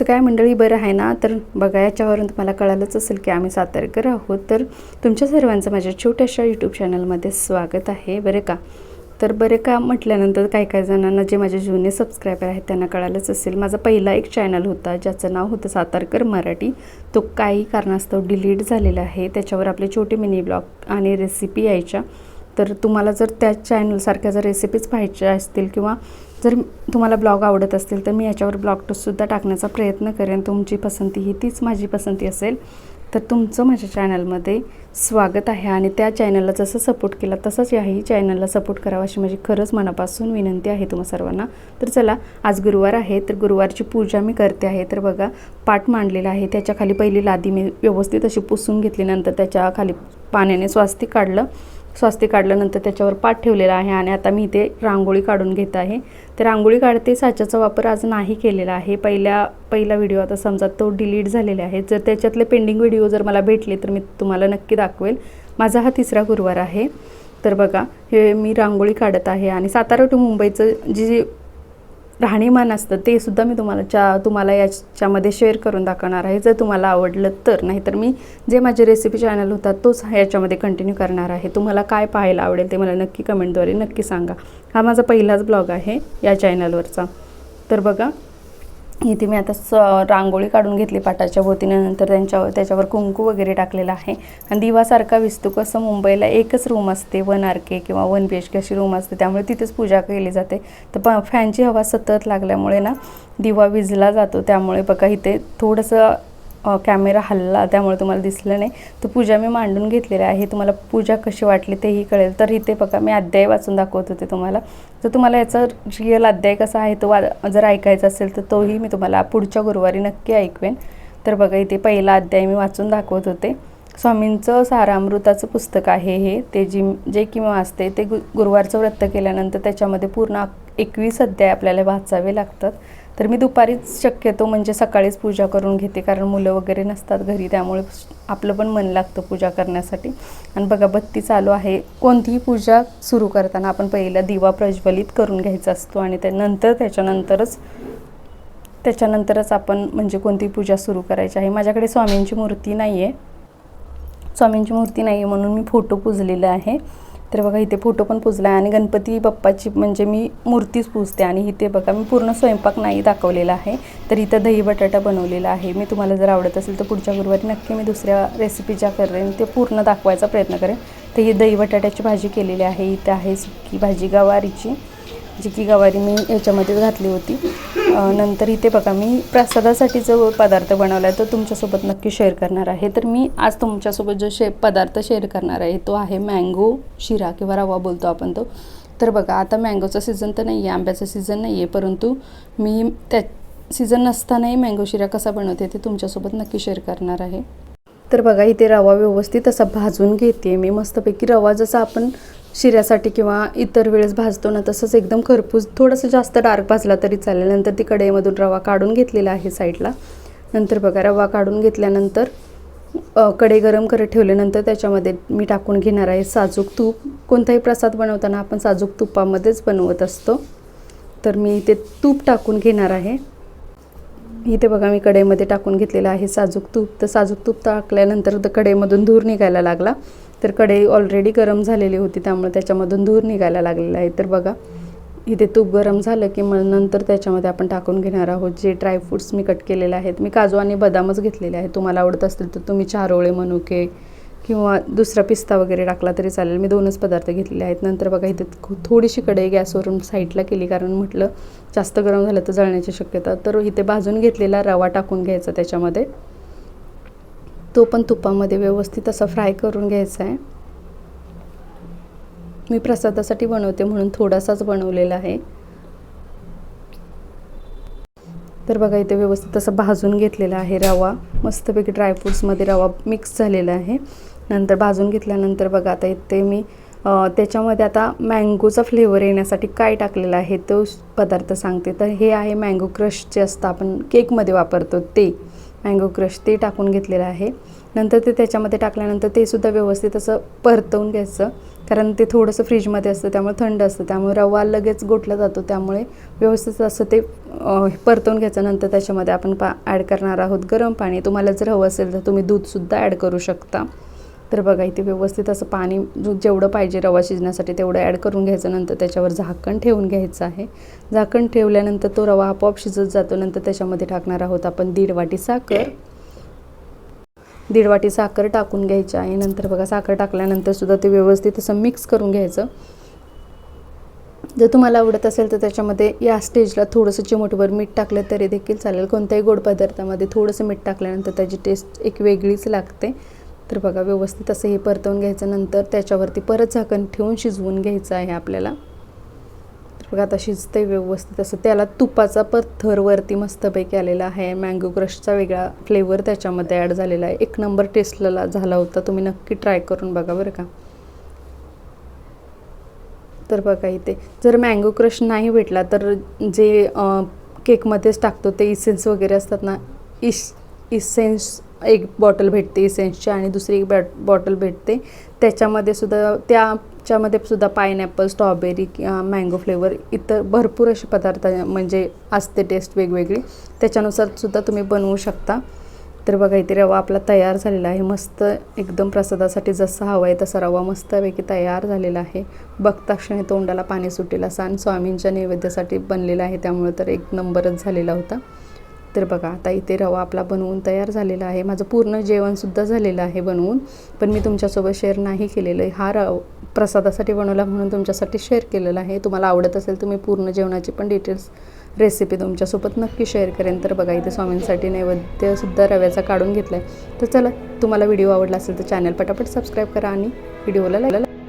कसं काय मंडळी बरं आहे ना? तर बघा याच्यावरून तुम्हाला कळालंच असेल की आम्ही सातारकर आहोत तर तुमच्या सर्वांचं माझ्या छोट्याशा यूट्यूब चॅनलमध्ये स्वागत आहे बरं का? तर बरे का म्हटल्यानंतर काही काही जणांना जे माझे जुने सबस्क्रायबर आहेत त्यांना कळालंच असेल. माझा पहिला एक चॅनल होता ज्याचं नाव होतं सातारकर मराठी. तो काही कारणास्तव डिलीट झालेला आहे. त्याच्यावर आपले छोटे मिनी ब्लॉग आणि रेसिपी यायच्या. तर तुम्हाला जर त्या चॅनलसारख्या जर रेसिपीज पाहायच्या असतील किंवा जर तुम्हाला ब्लॉग आवडत असतील तर मी याच्यावर ब्लॉग टूसुद्धा टाकण्याचा प्रयत्न करेन. तुमची पसंती ही तीच माझी पसंती असेल तर तुमचं माझ्या चॅनलमध्ये स्वागत आहे. आणि त्या चॅनलला जसं सपोर्ट केला तसंच याही चॅनलला सपोर्ट करावा अशी माझी खरंच मनापासून विनंती आहे तुम्हा सर्वांना. तर चला आज गुरुवार आहे तर गुरुवारची पूजा मी करते आहे. तर बघा पाठ मांडलेला आहे. त्याच्याखाली पहिली लादी मी व्यवस्थित अशी पुसून घेतली. नंतर त्याच्याखाली पाण्याने स्वास्तिक काढलं. स्वास्तिक काढल्यानंतर त्याच्यावर पाठ ठेवलेला आहे आणि आता मी इथे रांगोळी काढून घेत आहे. तर रांगोळी काढते साच्याचा वापर आज नाही केलेला आहे. पहिल्या पहिला व्हिडिओ आता समजा तो डिलीट झालेला आहे. जर त्याच्यातले पेंडिंग व्हिडिओ जर मला भेटले तर मी तुम्हाला नक्की दाखवेल. माझा हा तिसरा गुरुवार आहे. तर बघा हे मी रांगोळी काढत आहे आणि सातारा टू मुंबईचं जी राहणीमान असतं ते सुद्धा मी तुम्हाला च्या तुम्हाला याच्यामध्ये शेअर करून दाखवणार आहे. जर तुम्हाला आवडलं तर नाहीतर मी जे माझे रेसिपी चॅनल होतात तोच याच्यामध्ये कंटिन्यू करणार आहे. तुम्हाला काय पाहायला आवडेल ते मला नक्की कमेंटद्वारे नक्की सांगा. हा माझा पहिलाच ब्लॉग आहे या चॅनलवरचा तर बघा इथे मी आता स रांगोळी काढून घेतली पाटाच्या भोवतीने नंतर त्यांच्यावर त्याच्यावर कुंकू वगैरे टाकलेला आहे. आणि दिवासारखा विस्तू कसं मुंबईला एकच रूम असते वन आर के किंवा वन बी एच के अशी रूम असते. त्यामुळे तिथेच पूजा केली जाते. तर प फॅनची हवा सतत लागल्यामुळे ना दिवा विजला जातो. त्यामुळे बघा इथे थोडंसं कॅमेरा हल्ला त्यामुळे तुम्हाला दिसलं नाही. तर पूजा मी मांडून घेतलेली आहे. तुम्हाला पूजा कशी वाटली तेही कळेल. तर इथे बघा मी अध्याय वाचून दाखवत होते तुम्हाला. जर तुम्हाला याचा रिअल अध्याय कसा आहे तो वा जर ऐकायचा असेल तर तोही मी तुम्हाला पुढच्या गुरुवारी नक्की ऐकवेन. तर बघा इथे पहिला अध्याय मी वाचून दाखवत होते. स्वामींचं सारामृताचं पुस्तक आहे हे. ते जी जे किंवा असते ते गु गुरुवारचं व्रत केल्यानंतर त्याच्यामध्ये पूर्ण एकवीस अध्याय आपल्याला वाचावे लागतात. तर मी दुपारीच शक्यतो म्हणजे सकाळीच पूजा करून घेते कारण मुलं वगैरे नसतात घरी त्यामुळे आपलं पण मन लागतं पूजा करण्यासाठी. आणि बघा बत्ती चालू आहे. कोणतीही पूजा सुरू करताना आपण पहिला दिवा प्रज्वलित करून घ्यायचा असतो आणि त्यानंतर त्याच्यानंतरच त्याच्यानंतरच आपण म्हणजे कोणती पूजा सुरू करायची आहे. माझ्याकडे स्वामींची मूर्ती नाही आहे स्वामींची मूर्ती नाही आहे म्हणून मी फोटो पुजलेला आहे. तर बघा इथे फोटो पण पुजला आहे आणि गणपती बाप्पाची म्हणजे मी मूर्तीच पुजते आणि इथे बघा मी पूर्ण स्वयंपाक नाही दाखवलेला आहे तर इथं दही बटाटा बनवलेला आहे. मी तुम्हाला जर आवडत असेल तर पुढच्या गुरुवारी नक्की मी दुसऱ्या रेसिपी ज्या करेन ते पूर्ण दाखवायचा प्रयत्न करेन. तर ही दही बटाट्याची भाजी केलेली आहे इथे आहे सुकी भाजी गवारीची. जी की गवारी मी याच्यामध्येच घातली होती. नंतर इथे बघा मी प्रसादासाठी जो पदार्थ बनवला आहे तो तुमच्यासोबत नक्की शेअर करणार आहे. तर मी आज तुमच्यासोबत जो शे पदार्थ शेअर करणार आहे तो आहे मँगो शिरा किंवा रवा बोलतो आपण तो. तर बघा आता मँगोचा सीझन तर नाही आहे आंब्याचा सीझन नाही आहे परंतु मी त्या सीझन नसतानाही मँगो शिरा कसा बनवते ते तुमच्यासोबत नक्की शेअर करणार आहे. तर बघा इथे रवा व्यवस्थित असा भाजून घेते मी. मस्तपैकी रवा जसा आपण शिऱ्यासाठी किंवा इतर वेळेस भाजतो ना तसंच एकदम खरपूस थोडंसं जास्त डार्क भाजला तरी चालेल. नंतर ती कढईमधून रवा काढून घेतलेला आहे साईडला. नंतर बघा रवा काढून घेतल्यानंतर कढई गरम करत ठेवल्यानंतर त्याच्यामध्ये मी टाकून घेणार आहे साजूक तूप. कोणताही प्रसाद बनवताना आपण साजूक तुपामध्येच बनवत असतो. तर मी इथे तूप टाकून घेणार आहे. इथे बघा मी कढईमध्ये टाकून घेतलेलं आहे साजूक तूप. तर साजूक तूप टाकल्यानंतर कढईमधून धूर निघायला लागला. तर कढई ऑलरेडी गरम झालेली होती त्यामुळे त्याच्यामधून धूर निघायला लागलेला आहे. तर बघा इथे तूप गरम झालं की मग नंतर त्याच्यामध्ये आपण टाकून घेणार आहोत जे ड्रायफ्रूट्स मी कट केलेले आहेत. मी काजू आणि बदामच घेतलेले आहेत. तुम्हाला आवडत असतील तर तुम्ही चारोळे मनुके किंवा दुसरा पिस्ता वगैरे टाकला तरी चालेल. मी दोनच पदार्थ घेतलेले आहेत. नंतर बघा इथे थोडीशी कढई गॅसवरून साईडला केली कारण म्हटलं जास्त गरम झालं तर जळण्याची शक्यता. तर इथे भाजून घेतलेला रवा टाकून घ्यायचा त्याच्यामध्ये. तो पण तुपामध्ये व्यवस्थित असा फ्राय करून घ्यायचा आहे. मी प्रसादासाठी बनवते म्हणून थोडासाच बनवलेला आहे. तर बघा इथे व्यवस्थित असं भाजून घेतलेला आहे रवा. मस्तपैकी ड्रायफ्रूट्समध्ये रवा मिक्स झालेला आहे. नंतर भाजून घेतल्यानंतर बघा आता इथे मी त्याच्यामध्ये आता मँगोचा फ्लेवर येण्यासाठी काय टाकलेला आहे तो पदार्थ सांगते. तर हे आहे मँगो क्रश जे असतं आपण केकमध्ये वापरतो ते. मँगो क्रश ते टाकून घेतलेलं आहे. नंतर ते त्याच्यामध्ये टाकल्यानंतर ते सुद्धा व्यवस्थित असं परतवून घ्यायचं. कारण ते थोडंसं फ्रीजमध्ये असतं त्यामुळे थंड असतं. त्यामुळे रवा लगेच गोठला जातो. त्यामुळे व्यवस्थित असं ते परतवून घ्यायचं. नंतर त्याच्यामध्ये आपण पा ॲड करणार आहोत गरम पाणी. तुम्हाला जर हवं असेल तर तुम्ही दूधसुद्धा ॲड करू शकता. तर बघा इथे व्यवस्थित असं पाणी जेवढं पाहिजे रवा शिजण्यासाठी तेवढं ॲड करून घ्यायचं. नंतर त्याच्यावर झाकण ठेवून घ्यायचं आहे. झाकण ठेवल्यानंतर तो रवा आपोआप शिजत जातो. नंतर त्याच्यामध्ये टाकणार आहोत आपण दीड वाटी साखर. दीड वाटी साखर टाकून घ्यायची आहे. नंतर बघा साखर टाकल्यानंतर सुद्धा ते व्यवस्थित असं मिक्स करून घ्यायचं. जर तुम्हाला आवडत असेल तर त्याच्यामध्ये या स्टेजला थोडंसं चिमटभर मीठ टाकलं तरी देखील चालेल. कोणत्याही गोड पदार्थामध्ये थोडंसं मीठ टाकल्यानंतर त्याची टेस्ट एक वेगळीच लागते. तर बघा व्यवस्थित असं हे परतवून घ्यायचं. नंतर त्याच्यावरती परत झाकण ठेवून शिजवून घ्यायचं आहे आपल्याला. बघा आता शिजते व्यवस्थित. असं त्याला तुपाचा पर वरती मस्तपैकी आलेला आहे. मँगो क्रशचा वेगळा फ्लेवर त्याच्यामध्ये ॲड झालेला आहे. एक नंबर टेस्टला झाला होता. तुम्ही नक्की ट्राय करून बघा बरं का. तर बघा इथे जर मँगो क्रश नाही भेटला तर जे केकमध्येच टाकतो ते इसेन्स वगैरे असतात ना इस इसेन्स एक बॉटल भेटते इसेन्सची आणि दुसरी एक बॅट बॉटल भेटते. त्याच्यामध्ये सुद्धा त्या त्याच्यामध्ये सुद्धा पायनॅपल स्ट्रॉबेरी मँगो फ्लेवर इतर भरपूर असे पदार्थ म्हणजे असते टेस्ट वेगवेगळी. त्याच्यानुसार सुद्धा तुम्ही बनवू शकता. तर बघा इथे रवा आपला तयार झालेला आहे. मस्त एकदम प्रसादासाठी जसा हवा आहे तसा रवा मस्तपैकी तयार झालेला आहे. बघता क्षणी तोंडाला पाणी सुटेल असा आणि स्वामींच्या नैवेद्यासाठी बनलेला आहे. त्यामुळे तर एक नंबरच झालेला होता. तर बघा आता इथे रवा आपला बनवून तयार झालेला आहे. माझं पूर्ण जेवणसुद्धा झालेलं आहे बनवून. पण मी तुमच्यासोबत शेअर नाही केलेलं आहे. हा रव प्रसादासाठी बनवला म्हणून तुमच्यासाठी शेअर केलेला आहे. तुम्हाला आवडत असेल तुम्ही पूर्ण जेवणाची पण डिटेल्स रेसिपी तुमच्यासोबत नक्की शेअर करेन. तर बघा इथे स्वामींसाठी नैवेद्यसुद्धा रव्याचा काढून घेतला आहे तर चला तुम्हाला व्हिडिओ आवडला असेल तर चॅनल पटापट सबस्क्राईब करा आणि व्हिडिओला लाईक